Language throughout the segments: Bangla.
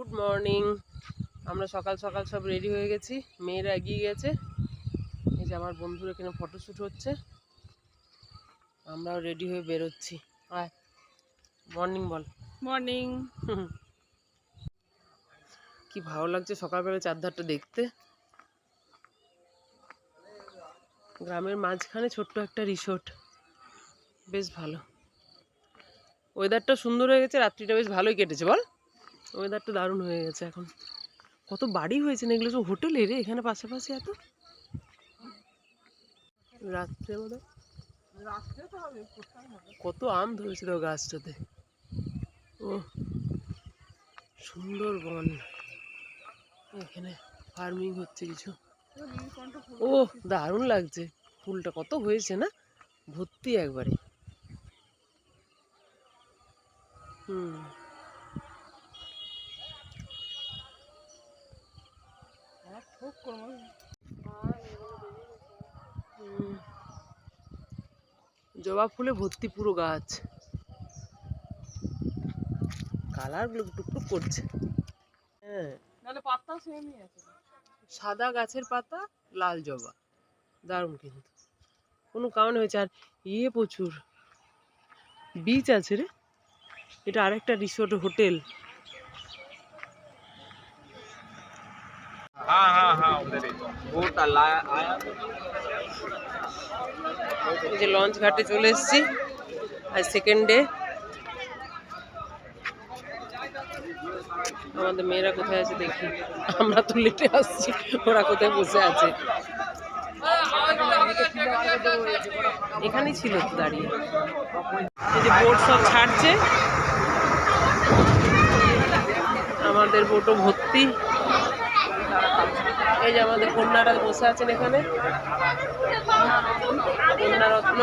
গুড মর্নিং আমরা সকাল সকাল সব রেডি হয়ে গেছি। মেয়েরা এগিয়ে গেছে। এই যে আমার বন্ধুর এখানে ফটোশ্যুট হচ্ছে। আমরাও রেডি হয়ে বেরোচ্ছি। আয়। মর্নিং বল। মর্নিং কি ভালো লাগছে সকালবেলা চারধারটা দেখতে? গ্রামের মাঝখানে ছোট্ট একটা রিসোর্ট বেশ ভালো। ওয়েদারটা সুন্দর হয়ে গেছে। রাত্রিটা বেশ ভালোই কেটেছে বল। ওয়েদারটা দারুণ হয়ে গেছে এখন। কত বাড়ি হয়েছে না, এগুলো সব হোটেলে রে, এখানে পাশাপাশি এত? রাত্রে বোধ কত আম ধরেছে তো গাছটাতে। ও সুন্দর বন এখানে ফার্মিং হচ্ছে কিছু। ও দারুণ লাগছে। ফুলটা কত হয়েছে না? ভর্তি একবারে। জবা ফুলে ভর্তি পুরো গাছ। কালারগুলো টুকটুক করছে। হ্যাঁ। পাতা সেমই আছে। সাদা গাছের পাতা লাল জবা। দারুণ কিন্তু। কোনো কারণে হয়েছে আর ইয়ে প্রচুর। বিচ আছে রে। এটা আরেকটা রিসোর্ট হোটেল हाँ हाँ हाँ उधर ही वो ताला आया এই যে লঞ্চ ঘাটে চলে এসেছি আজ সেকেন্ড ডে আমাদের মেয়েরা কোথায় আছে দেখি আমরা তো লেটে আসছি ওরা কোথায় বসে আছে এখানেই ছিল তো দাঁড়িয়ে এই যে বোট সব ছাড়ছে আমাদের বোটও ভর্তি এই যে আমাদের কন্যারা বসে আছেন এখানে। কন্যারত্ন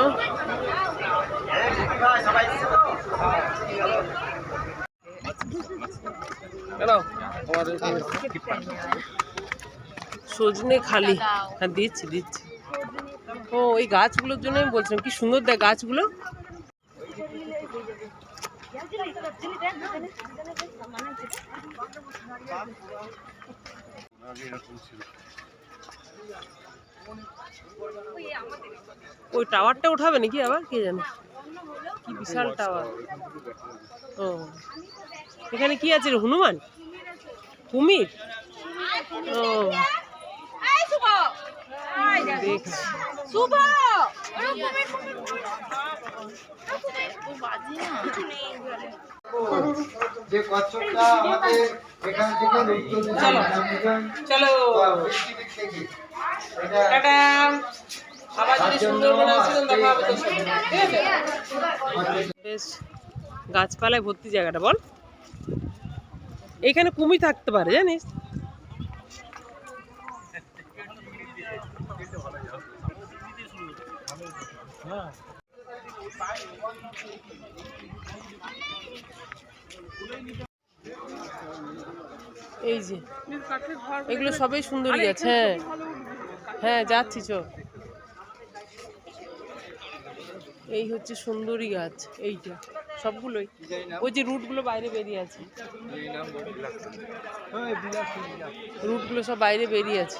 সজনে খালি। হ্যাঁ দিচ্ছি দিচ্ছি। ও ওই গাছগুলোর জন্য আমি বলছিলাম, কি সুন্দর দেয় গাছগুলো। ওই টাওয়ারটা উঠাবে নাকি আবার? কে জানে? কি বিশাল টাওয়ার। ও। এখানে কি আছে হনুমান? কুমির? ও। দেখছি। যে কচ্ছপটা আমাদের এখান থেকে চলো। চলো। পৃথিবীর থেকে এটা টাটা। আবার যদি সুন্দরবনে আসেন দেখা হবে তোর সাথে ঠিক আছে? বেশ গাছপালায় ভর্তি জায়গাটা বল। এখানে কুমির থাকতে পারে জানিস? এই যে, এগুলো সবই সুন্দরী গাছ হ্যাঁ। হ্যাঁ যাচ্ছি চ এই হচ্ছে সুন্দরী গাছ, এইটা, সবগুলোই। ওই যে রুটগুলো বাইরে বেরিয়ে আছে। রুটগুলো সব বাইরে বেরিয়ে আছে।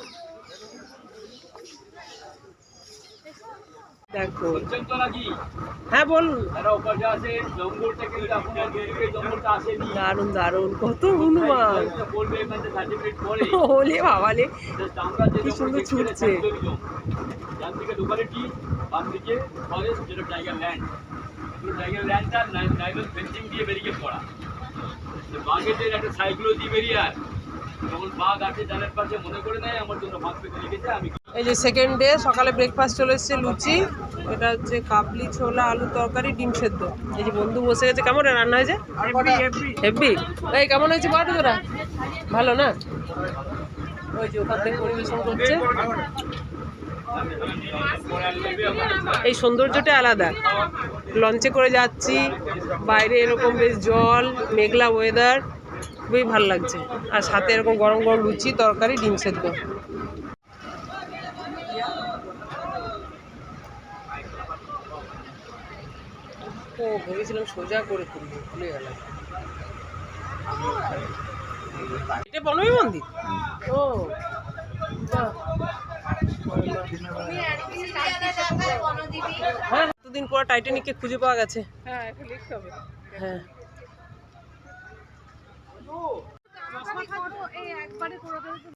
গেরিবে জঙ্গলটা আসেনি দারুণ দারুণ। কত হনুমান। বাবালে আমরা যে কি সুন্দর ছুটছে। টাইগার ল্যান্ড টাইগার ল্যান্ডটা ফেন্সিং দিয়ে তো বাঘেদের একটা সাইকেল দিয়ে বেরিয়ে আর যখন বাঘ আছে জানের পাশে মনে করে নেয় আমার জন্য ভাত পেতে লিখেছে আমি এই যে সেকেন্ড ডে সকালে ব্রেকফাস্ট চলে এসেছে লুচি এটা হচ্ছে কাবলি ছোলা আলু তরকারি ডিম সেদ্ধ। এই যে বন্ধু বসে গেছে কেমন রান্না হয়েছে? হেভি এই কেমন হয়েছে বল তোরা? ভালো না? ওই যে ওখান থেকে পরিবেশন করছে। এই সৌন্দর্যটা আলাদা। লঞ্চে করে যাচ্ছি বাইরে এরকম বেশ জল মেঘলা ওয়েদার খুবই ভালো লাগছে। আর সাথে এরকম গরম গরম লুচি তরকারি ডিম সেদ্ধ। ও ভেবেছিলাম সোজা করে তুলবো ভুলে গেলাম। এটা বনবী মন্দির? ও হ্যাঁ এতদিন পর টাইটানিককে খুঁজে পাওয়া গেছে। হ্যাঁ হ্যাঁ।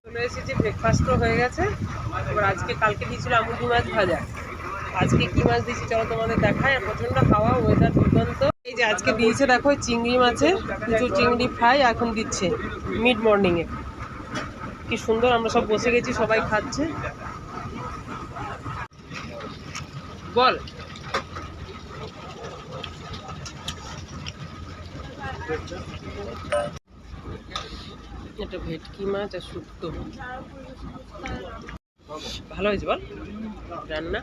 চলে এসেছি ব্রেকফাস্টও হয়ে গেছে। এবার আজকে কালকে দিয়েছিল আমুদি মাছ ভাজা। আজকে কি মাছ দিয়েছি চলো তোমাদের দেখায় প্রচণ্ড হাওয়া ওয়েদার দুর্দান্ত। এই যে আজকে দিয়েছে, দেখো চিংড়ি মাছের কিছু চিংড়ি ফ্রাই এখন দিচ্ছে মিড মর্নিংয়ে কি সুন্দর, আমরা সব বসে গেছি, সবাই খাচ্ছে। বল। এটা ভেটকি মাছ আর শুক্তো। ভালো হয়েছে বল? রান্না?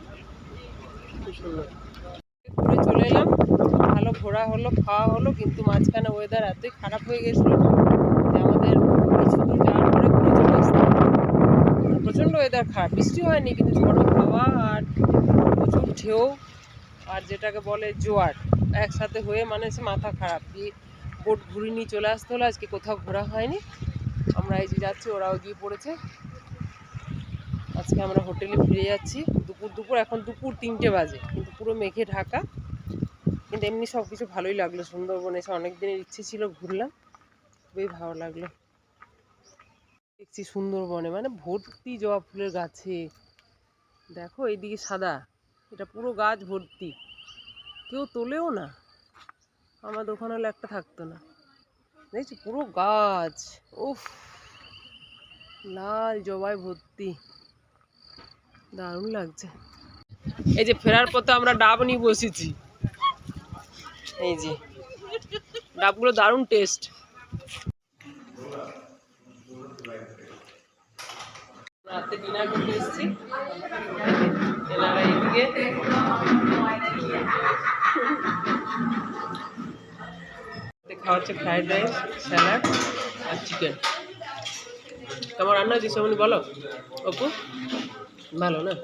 ঘুরে চলে এলাম। ভালো ঘোরা হলো, খাওয়া হলো, কিন্তু মাঝখানে ওয়েদার এতই খারাপ হয়ে গেছিল যে আমাদের কিছু যাওয়ার পরে ঘুরে চলে আসতাম প্রচণ্ড ওয়েদার খারাপ। বৃষ্টি হয়নি, কিন্তু ঝড়ো, হাওয়া আর প্রচুর ঢেউ আর যেটাকে বলে জোয়ার একসাথে হয়ে মানে সে মাথা খারাপ। দিয়ে বোট ঘুরে নিয়ে চলে আসতে হলো। আজকে কোথাও ঘোরা হয়নি। আমরা এই যে যাচ্ছি, ওরাও গিয়ে পড়েছে। আজকে আমরা হোটেলে ফিরে যাচ্ছি। দুপুর দুপুর, এখন দুপুর তিনটে বাজে, কিন্তু পুরো মেঘে ঢাকা। কিন্তু এমনি সব কিছু ভালোই লাগল, সুন্দরবন এসে অনেক দিনের ইচ্ছে ছিল ঘুরলাম, খুবই ভালো লাগল। দেখছি সুন্দরবনে মানে ভর্তি জবা ফুলের গাছে। দেখো, এইদিকে সাদা, এটা পুরো গাছ ভর্তি। কেউ তোলেও না, আমার দোকান হলে একটা থাকতো না। দেখছি পুরো গাছ, উফ, লাল জবায় ভর্তি। দারুণ লাগছে। এই যে ফেরার পথে আমরা ডাব নিয়ে বসেছি। এই যে, ডাবগুলো দারুণ টেস্ট রাতে ডিনার খাওয়া হচ্ছে ফ্রাইড রাইস স্যালাড আর চিকেন তোমার রান্না হয়েছে সেমনি বলো? অপু? ভালো না